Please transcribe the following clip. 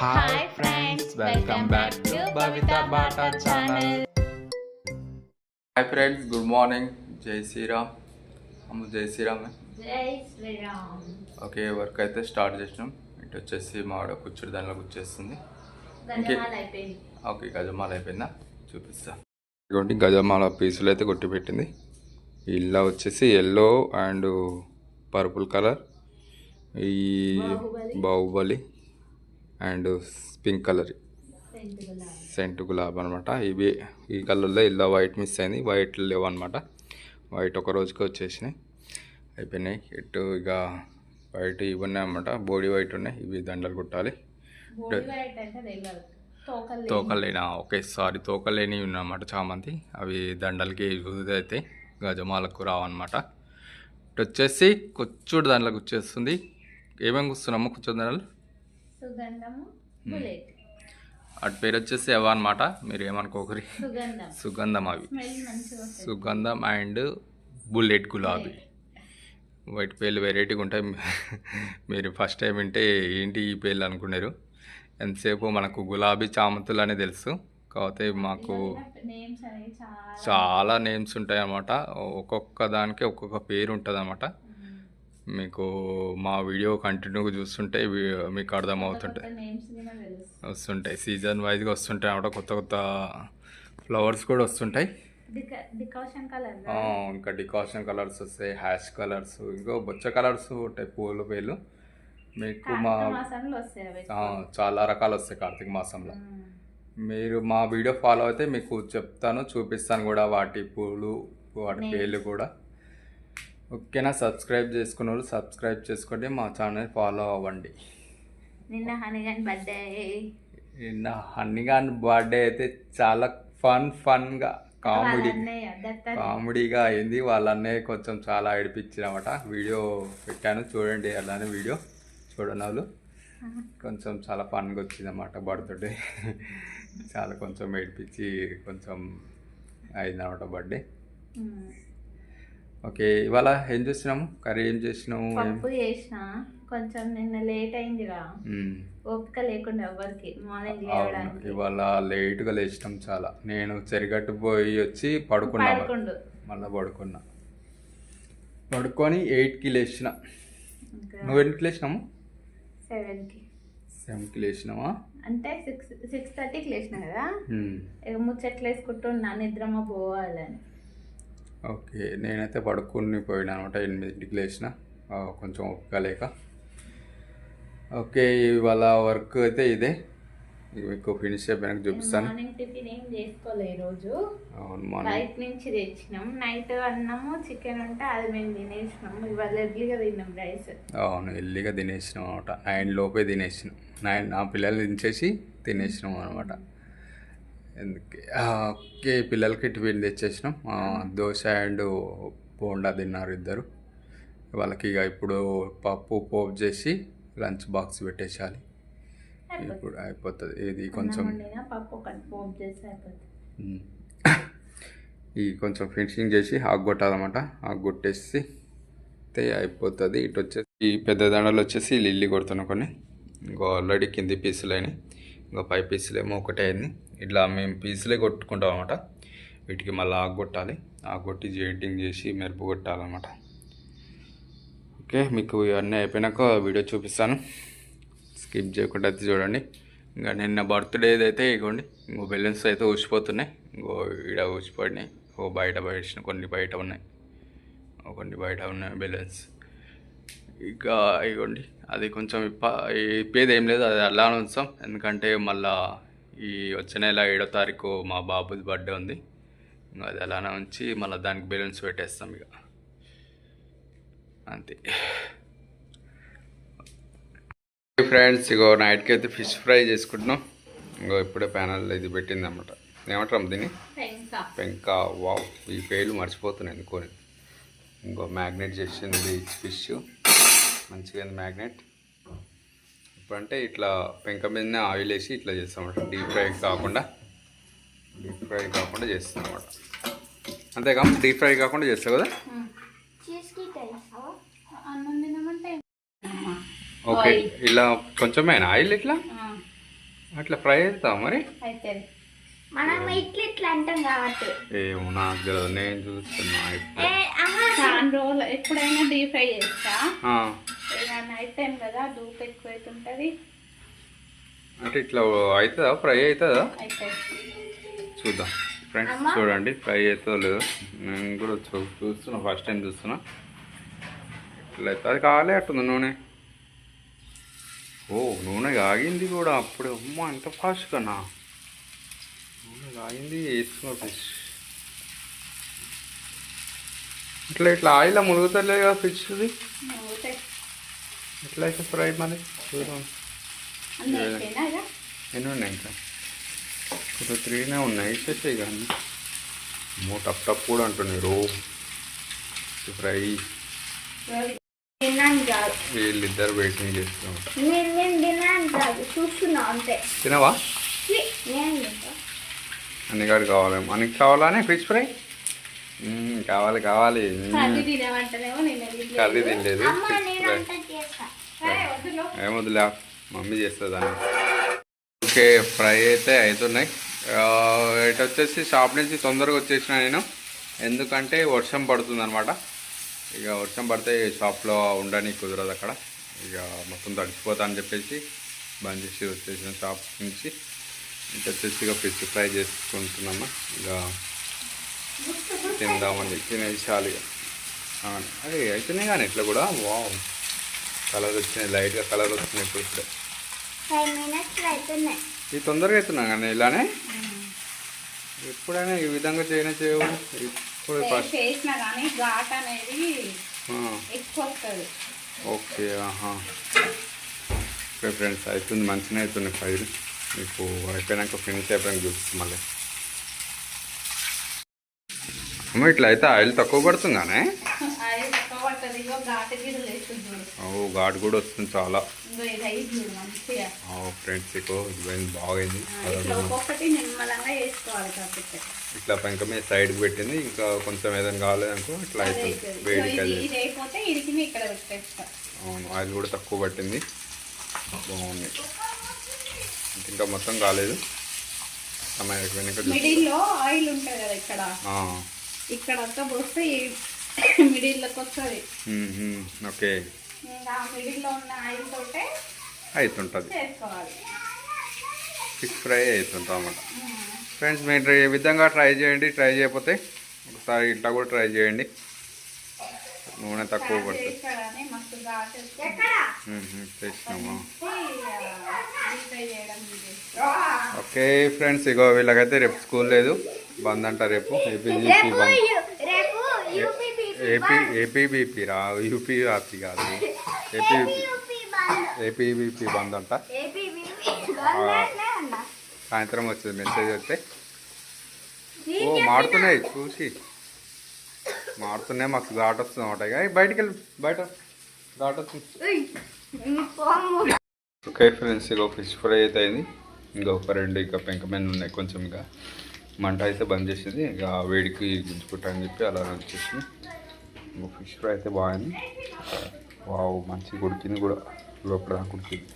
Hi friends welcome back to Bata channel hi friends good morning జై శ్రీరామ్ అమ్మ జై శ్రీరామ్ జై శ్రీరామ్ ఓకే వర్క్ అయితే స్టార్ట్ చేసినాం. ఇటు వచ్చేసి మా ఆవిడ కూర్చుడు దానిలో కూర్చేస్తుంది. ఓకే గజమాల అయిపోయిందా. చూపిస్తా. ఇదిగోండి గజమాల పీసులు అయితే కొట్టి పెట్టింది. ఇలా వచ్చేసి ఎల్లో అండ్ పర్పుల్ కలర్ ఈ Baahubali. And pink colour. Scent గులాబీ. అనమాట ఇవి ఈ కలర్లో ఇలా వైట్ మిస్ అయింది. వైట్ లేవు అనమాట వైట్ ఒక రోజుకి వచ్చేసినాయి. అయిపోయినాయి. ఇటు ఇక వైట్ ఇవి ఉన్నాయి అనమాట బోడీ వైట్ ఉన్నాయి. ఇవి దండలు కుట్టాలి. తోకలేనా. ఓకే. సారీ తోకలేని ఉన్నమాట చామంతి. అవి దండలకి యూజ్ అయితే గజమాలకు రావన్నమాట ఇటు వచ్చేసి కూర్చుడు దాంట్లోకి వచ్చేస్తుంది. ఏమేమి కూర్చున్నాము కూర్చోడు దండలు? సుగంధము బుల్లెట్. అటు పేరు వచ్చేసి ఎవ అనమాట మీరు ఏమనుకోకరి. సుగంధం. అవి. సుగంధం అండ్ బుల్లెట్ గులాబీ. వాటి పేర్లు వెరైటీగా ఉంటాయి. మీరు ఫస్ట్ టైం వింటే ఏంటి ఈ పేర్లు అనుకున్నారు? ఎంతసేపు మనకు గులాబీ చామంతులు అనే తెలుసు. కాకపోతే మాకు చాలా నేమ్స్ ఉంటాయి అన్నమాట ఒక్కొక్క దానికి ఒక్కొక్క పేరు ఉంటుంది అనమాట మీకు మా వీడియో కంటిన్యూగా చూస్తుంటే మీకు అర్థమవుతుంటాయి. వస్తుంటాయి. సీజన్ వైజ్గా వస్తుంటాయి. అన్నమాట కొత్త కొత్త ఫ్లవర్స్ కూడా వస్తుంటాయి. ఇంకా డికాషన్ కలర్స్ వస్తాయి. హ్యాష్ కలర్స్ ఇంకో బొచ్చ కలర్స్ ఉంటాయి. పూల పేర్లు. మీకు మా చాలా రకాలు వస్తాయి కార్తీక మాసంలో. మీరు మా వీడియో ఫాలో అయితే మీకు చెప్తాను చూపిస్తాను కూడా వాటి పూలు వాటి పేర్లు కూడా. ఓకేనా? సబ్స్క్రైబ్ చేసుకున్న వాళ్ళు సబ్స్క్రైబ్ చేసుకోండి మా ఛానల్ ఫాలో అవ్వండి. నిన్న హనీగన్ బర్త్డే. నిన్న హన్నీగాన్ బర్త్డే అయితే చాలా ఫన్ ఫన్గా కామెడీ. కామెడీగా అయింది. వాళ్ళ అన్నయ్య కొంచెం చాలా ఏడిపించినమాట. వీడియో పెట్టాను. చూడండి అలానే వీడియో చూడని వాళ్ళు. కొంచెం చాలా ఫన్గా వచ్చింది అన్నమాట బర్త్డే. చాలా కొంచెం ఏడిపించి కొంచెం అయిందన్నమాట బర్త్డే. ఓకే ఇవాళ ఏం చేసినాము కర్రీ ఏం చేసినాము పప్పు చేసిన. కొంచెం నిన్న లేట్ అయిందిగా మ్మ్. ఓపిక లేకుండా ఎవరికి? మార్నింగ్ లేవడానికి. ఇవాళ లేట్గా లేచినాం చాలా. నేను చెరిగట్టు పోయి వచ్చి పడుకున్నా మళ్ళీ. పడుకున్నా. పడుకొని ఎయిట్కి లేచిన. నువ్వు ఎన్నికి లేచినాము సెవెన్కి. సెవెన్కి లేచినావా? అంటే సిక్స్ సిక్స్ థర్టీకి లేచిన కదా? ముచ్చట్లు వేసుకుంటున్నా నిద్రమ పోవాలని. ఓకే నేనైతే పడుకుని పోయినా అనమాట ఎనిమిదింటికి లేచిన కొంచెం ఓపిక లేక. ఓకే ఇవాళ వర్క్ అయితే ఇదే. మీకు ఫినిష్ అయిపోయినాక చూపిస్తాను. మార్నింగ్ టిఫిన్ ఏం చేసుకోలే ఈరోజు. అవును మార్నింగ్. బయట నుంచి తెచ్చినాం. నైట్ అన్నము చికెన్ ఉంటే అది మేము తినేసినాం. ఇవాళ ఎర్లీగా తిన్నాం రైస్. అవును ఎల్లిగా తినేసినాం అనమాట. నైన్ లోపే తినేసినాం. నైన్ నా పిల్లలు దించేసి తినేసినాం అనమాట. ఓకే పిల్లలకి టిఫిన్ తెచ్చేసినాం. దోశ అండ్ బోండా తిన్నారు ఇద్దరు. వాళ్ళకి ఇక ఇప్పుడు పప్పు పోపు చేసి లంచ్ బాక్స్ పెట్టేసేయాలి ఇప్పుడు అయిపోతుంది. ఇది కొంచెం. ఈ కొంచెం ఫినిషింగ్ చేసి ఆగొట్టాలన్నమాట ఆగొట్టేసి అయితే అయిపోతుంది. ఇటు వచ్చేసి ఈ పెద్ద దండలు వచ్చేసి లిల్లీ కొడుతున్నాం కొన్ని. ఇంకో ఆల్రెడీ కింది పీసులు అయినాయి. ఇంకా పై పీసులేమో ఒకటే అయింది. ఇట్లా మేము పీసులే కొట్టుకుంటాం అనమాట వీటికి మళ్ళీ ఆగొట్టాలి ఆగొట్టి జెయింటింగ్ చేసి మెరుపు కొట్టాలన్నమాట. ఓకే మీకు ఇవన్నీ అయిపోయినాక వీడియో చూపిస్తాను. స్కిప్ చేయకుండా అయితే చూడండి. ఇంకా నిన్న బర్త్డేది అయితే ఇగోండి ఇంకో బెలూన్స్ అయితే ఊసిపోతున్నాయి. ఇంకో ఈడ ఊసిపోయినాయి. ఓ బయట బయట కొన్ని బయట ఉన్నాయి. కొన్ని బయట ఉన్నాయి బెలూన్స్. ఇక ఇగోండి అది కొంచెం ఇప్ప ఇప్పేది ఏం లేదు అది అలా ఉంచాం. ఎందుకంటే మళ్ళా ఈ వచ్చే నెల ఏడో తారీఖు మా బాబుది బర్త్డే ఉంది. ఇంకా అది అలానే ఉంచి మళ్ళీ దానికి బెలూన్స్ పెట్టేస్తాం ఇక అంతే. ఫ్రెండ్స్ ఇగో నైట్కి అయితే ఫిష్ ఫ్రై చేసుకుంటున్నాం. ఇంకో ఇప్పుడే ప్యానల్ ఇది పెట్టింది అనమాట ఏమంటారు దీన్ని? ఇంకా పెంక వావ్ ఈ పేర్లు మర్చిపోతున్నాయి అనుకోని ఇంకో మ్యాగ్నెట్ చేసింది ఫిష్. మంచిగా మ్యాగ్నెట్. ఇప్పుడంటే ఇట్లా పెంక మీదనే ఆయిల్ వేసి ఇట్లా చేస్తాం అనమాట డీప్ ఫ్రై కాకుండా డీప్ ఫ్రై కాకుండా చేస్తాం అనమాట అంతేకా డీప్ ఫ్రై కాకుండా చేస్తావు కదా? ఓకే ఇలా కొంచెమేనా? ఆయిల్ ఇట్లా? అట్లా ఫ్రై అవుతావా మరి? ఏమో నాకు నేను చూస్తున్నా ఎప్పుడైనా డీప్ ఫ్రై చేస్తా. ఆ, ఇక నైట్ టైం కదా ధూప్ ఎక్కువ అవుతుంటుంది అంటే ఇట్లా అవుతుందా? ఫ్రై అవుతుందా? చూద్దాం. ఫ్రెండ్స్ చూడండి ఫ్రై అవుతుందో లేదో. నేను కూడా చూ చూస్తున్నా ఫస్ట్ టైం చూస్తున్నా. ఇట్లా అయితే అది కాలే అట్టుంది నూనె. ఓ నూనె కాగింది కూడా అప్పుడే. అమ్మ ఎంత ఫాస్ట్ కన్నా. నూనె కాగింది వేస్తున్నా ఫిష్ ఇట్లా ఇట్లా ఆయిల్ ములుగుతలే కదా ఫిష్ది అవుతాయి ఎట్లా అయితే ఫ్రై మరి చూద్దాం ఎన్ని ఉన్నాయి ఇంకా ఒక త్రీనే ఉన్నాయి ఇచ్చేసాయి కానీ మో టప్ టప్ కూడా అంటున్నాయి రో ఫ్రై వీళ్ళిద్దరు వెయిటింగ్ చేస్తున్నాం తినవా. అన్నిగాడు కావాలేమో అనికి కావాలానే ఫిష్ ఫ్రై కావాలి కావాలి. కర్రీ తినలేదు. అమ్మ ఏమొద్దులే మమ్మీ చేస్తుంది అని ఓకే ఫ్రై అయితే అవుతున్నాయి ఇటు వచ్చేసి షాప్ నుంచి తొందరగా వచ్చేసిన నేను. ఎందుకంటే వర్షం పడుతుంది అనమాట ఇక వర్షం పడితే షాప్లో ఉండడానికి కుదరదు అక్కడ. ఇక మొత్తం తడిచిపోతా అని చెప్పేసి బంద్ చేసి వచ్చేసిన షాప్ నుంచి. ఇటు వచ్చేసి ఇక ఫిష్ ఫ్రై చేసుకుంటున్నాము. ఇక తిందామని తినేసాలి ఇక. అదే అవుతున్నాయి కానీ ఇట్లా కూడా. వావ్. కలర్ వచ్చినాయి లైట్గా కలర్ వస్తున్నాయి ఇప్పుడు ఇప్పుడే. ఇది తొందరగా అవుతున్నా కానీ ఇలానే? ఎప్పుడైనా ఈ విధంగా చేయనే చేయవు. ఇప్పుడు ఫస్ట్ చేసినా కానీ ఘాట్ అనేది ఆ, ఎక్కువ వస్తుంది ఓకే ఆహా. ఓకే ఫ్రెండ్స్ అవుతుంది మంచిగా అవుతుంది ఫైల్. మీకు అయిపోయినాక ఫినిష్ అయిపోయాక చూపిస్తుంది మళ్ళీ. అమ్మ ఇట్లా అయితే ఆయిల్ తక్కువ పడుతుందానే? ఇగో ఘాటు వేస్తుంది ఘాటు కూడా వస్తుంది చాలా. ఫ్రెండ్స్ బాగైంది. ఇట్లా ఒక్కొక్కటి నిమ్మలంగా వేసుకోవాలి కాకపోతే ఇట్లా. పెంక మీద సైడ్కి పెట్టింది. ఇంకా కొంచెం ఏదైనా కాలేదనుకో ఇట్లా అవుతుంది. వేడికి అయిపోతే ఇడికి ఇక్కడ అవును ఆయిల్ కూడా తక్కువ పట్టింది. బాగుంది. ఇంకా మొత్తం కాలేదు. మిడిల్లో ఆయిల్ ఉంటుంది కదా ఇక్కడ. ఇక్కడ అంతా పోస్తే మిడిల్లోకి వస్తుంది ఓకే. ఇంకా ఆ మిడిల్లో ఉన్న ఆయిల్ తోటే అవుతుంటుంది చేసుకోవాలి ఫిష్ ఫ్రై అవుతుంటుంది అన్నమాట. ఫ్రెండ్స్ మీరు ఈ విధంగా ట్రై చేయండి ట్రై చేయకపోతే ఒకసారి ఇట్లా కూడా ట్రై చేయండి. నూనె తక్కువ పడుతుంది. చేసినామా. ఓకే ఫ్రెండ్స్ ఇగో వీళ్ళకైతే రేపు స్కూల్ లేదు. బంద్ అంట రేపు. ఏపీజీపీ బంద్. ఏపీ ఏపీబీపీ రా యూపీ ఆపీ కాదు. ఏపీ ఏపీబీపీ బంద్ అంట. సాయంత్రం వచ్చింది మెసేజ్ వస్తే. ఓ మాడుతున్నాయి చూసి. మాడుతున్నాయి మాకు ఘాట్ వస్తుంది ఏయ్, బయటికి వెళ్ళి బయట. ఘాట్ వస్తుంది. ఓకే ఫ్రెండ్స్ ఇక ఫిష్ ఫ్రై అయితే అయింది ఇంకా ఒక రెండు ఇక పెంక మీద ఉన్నాయి కొంచెం ఇక. మంట అయితే బంద్ చేసింది. ఇక వేడికి గుంజుకుంటా అని చెప్పి అలా వచ్చేసింది. ఫిష్ ఫ్రై అయితే బాగుంది. వావ్ మంచిగా ఉడికింది కూడా లోపల దాకా ఉడికింది